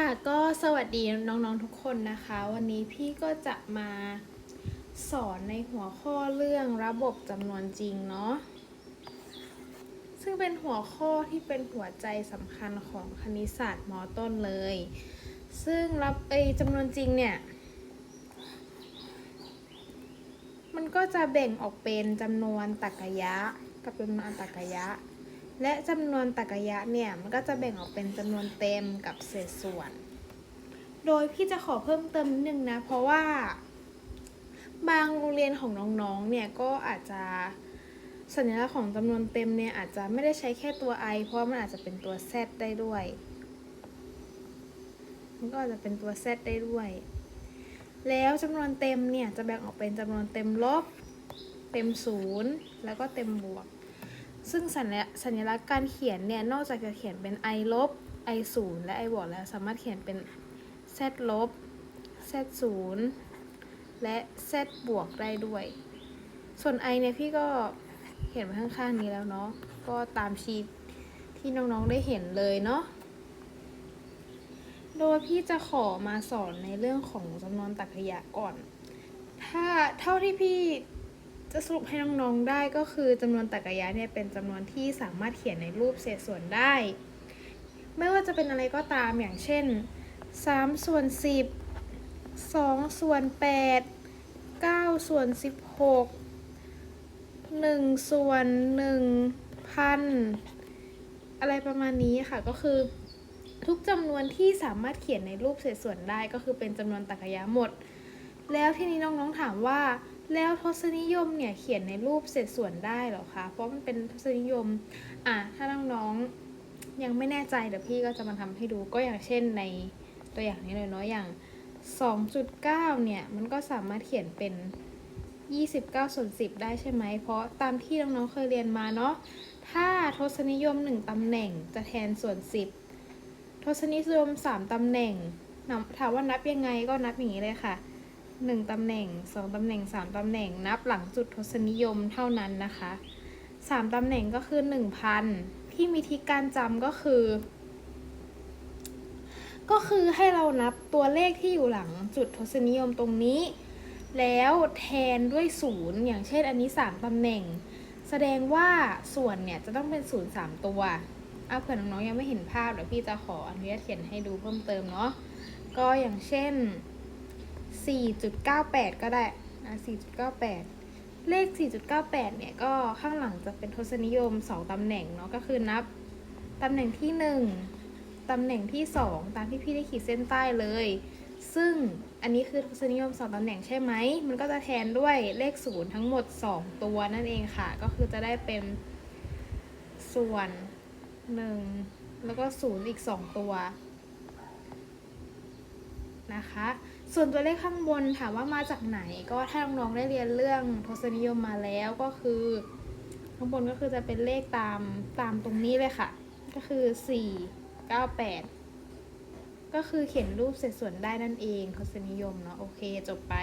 ค่ะก็สวัสดีน้องๆทุกคนนะคะ วันนี้พี่ก็จะมาสอนในหัวข้อเรื่องระบบจำนวนจริงเนาะซึ่งเป็นหัวข้อที่เป็นหัวใจสำคัญของคณิตศาสตร์มอต้นเลย ซึ่งรับไอจำนวนจริงเนี่ย มันก็จะแบ่งออกเป็นจำนวนตรรกะยะ กับจำนวนอัตรรกะยะ และจำนวนตรรกะยะเนี่ยมันก็จะแบ่งออกเป็นจำนวนเต็มกับเศษส่วน โดยพี่จะขอเพิ่มเติมนิดนึงนะ เพราะว่า บางโรงเรียนของน้องๆเนี่ยก็อาจจะสัญลักษณ์ของจำนวนเต็มเนี่ยอาจจะไม่ได้ใช้แค่ตัว i เพราะมันอาจจะเป็นตัว z ได้ด้วย มันก็อาจจะเป็นตัว z ได้ด้วย แล้วจำนวนเต็มเนี่ยจะแบ่งออกเป็นจำนวนเต็มลบ เต็มศูนย์แล้วก็เต็มบวก ซึ่งสัญลักษณ์สัญลักษณ์การเขียนเนี่ย นอกจากจะเขียนเป็น i ลบ i ศูนย์และ i บวกแล้ว สามารถเขียนเป็น z ลบ z ศูนย์และ z บวกได้ด้วย ส่วน i เนี่ยพี่ก็เขียนไว้ข้างๆนี้แล้วเนาะ ก็ตามชีทที่น้องๆได้เห็นเลยเนาะ โดยพี่จะขอมาสอนในเรื่องของจำนวนตรรกยะก่อน ถ้าเท่าที่พี่ จะสรุปให้น้องๆได้ก็คือจำนวนตรรกะยะเนี่ยเป็นจำนวนที่สามารถเขียนในรูปเศษส่วนได้ ไม่ว่าจะเป็นอะไรก็ตามอย่างเช่น3ส่วน10 2ส่วน8 9ส่วน16 1ส่วน1พันอะไรประมาณนี้ค่ะก็คือ ทุกจำนวนที่สามารถเขียนในรูปเศษส่วนได้ก็คือเป็นจำนวนตรรกะยะหมด แล้วทีนี้น้องๆถามว่า แล้วทศนิยมเนี่ยเขียนในรูปเศษส่วนได้หรอคะ เพราะมันเป็นทศนิยม อะ ถ้าน้องๆยังไม่แน่ใจเดี๋ยวพี่ก็จะมาทำให้ดู ก็อย่างเช่นในตัวอย่างนี้เลยเนาะ อย่าง 2.9 เนี่ย มันก็สามารถเขียนเป็น 29ส่วน10 ได้ใช่ไหม เพราะตามที่น้องๆเคยเรียนมาเนาะ ถ้าทศนิยม 1ตำแหน่งจะแทนส่วน 10 ทศนิยม 3ตำแหน่ง ถามว่านับยังไงก็นับอย่างนี้เลยค่ะ หนึ่งตำแหน่งสองตำแหน่งสามตำแหน่งนับหลังจุดทศนิยมเท่านั้นนะคะสามตำแหน่งก็คือหนึ่งพันที่มีทิศการจำก็คือ ก็คือให้เรานับตัวเลขที่อยู่หลังจุดทศนิยมตรงนี้ แล้วแทนด้วยศูนย์อย่างเช่นอันนี้สามตำแหน่ง แสดงว่าส่วนเนี่ยจะต้องเป็นศูนย์สามตัวเอาเผื่อน้องๆยังไม่เห็นภาพเดี๋ยวพี่จะขออนุญาตเขียนให้ดูเพิ่มเติมเนาะก็อย่างเช่น 4.98 ก็ได้นะ4.98 เลข 4.98 เนี่ยก็ข้างหลังจะเป็นทศนิยม 2 ตำแหน่งเนาะก็คือนับตำแหน่งที่ 1 ตำแหน่งที่ 2 ตามที่พี่ได้ขีดเส้นใต้เลย ซึ่งอันนี้คือทศนิยม 2 ตำแหน่งใช่ไหม มันก็จะแทนด้วยเลข 0 ทั้งหมด 2 ตัวนั่นเองค่ะ ก็คือจะได้เป็นส่วน 1 แล้วก็ 0 อีก 2 ตัวนะคะ ส่วนตัวเลขข้างบนถามว่ามาจากไหน ก็ถ้าน้องๆได้เรียนเรื่องทศนิยมมาแล้วก็คือ ข้างบนก็คือจะเป็นเลขตามตามตรงนี้เลยค่ะ ก็คือ 4 9 8 ก็คือเขียนรูปเศษส่วนได้นั่นเองทศนิยมเนาะโอเคจบไป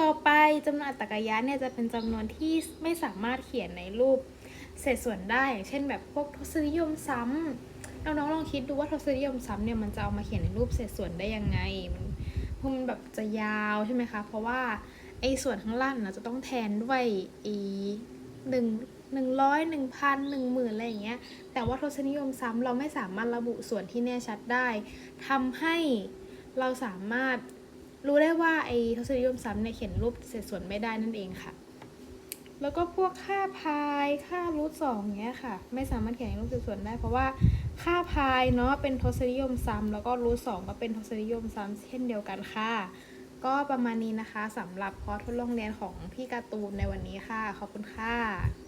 ต่อไปจำนวนอัตรกยะเนี่ยจะเป็นจำนวนที่ไม่สามารถเขียนในรูปเศษส่วนได้อย่างเช่นแบบพวกทศนิยมซ้ำ น้องๆลองคิดดูว่าทศนิยมซ้ำเนี่ยมันจะเอามาเขียนในรูปเศษส่วนได้ยังไง มันมันแบบจะยาวใช่ไหมคะ เพราะว่าไอ้ส่วนข้างล่างเนะจะต้องแทนด้วยอีหนึ่งหนึ่งร้อยหนึ่งพันหนึ่งหมื่นอะไรอย่างเงี้ย แต่ว่าทศนิยมซ้ำเราไม่สามารถระบุส่วนที่แน่ชัดได้ทำให้เราสามารถรู้ได้ว่าไอ้ทศนิยมซ้ำเนี่ยเขียนรูปเศษส่วนไม่ได้นั่นเองค่ะ แล้วก็พวกค่าพายค่ารูทสองเงี้ยค่ะ ไม่สามารถเขียนในรูปเศษส่วนได้ เพราะว่า ค่าพายเนาะเป็นทศนิยมซ้ำแล้วก็รูทสองก็เป็นทศนิยมซ้ำเช่นเดียวกันค่ะ ก็ประมาณนี้นะคะสำหรับคอร์สทดลองเรียนของพี่การ์ตูนในวันนี้ค่ะ ขอบคุณค่ะ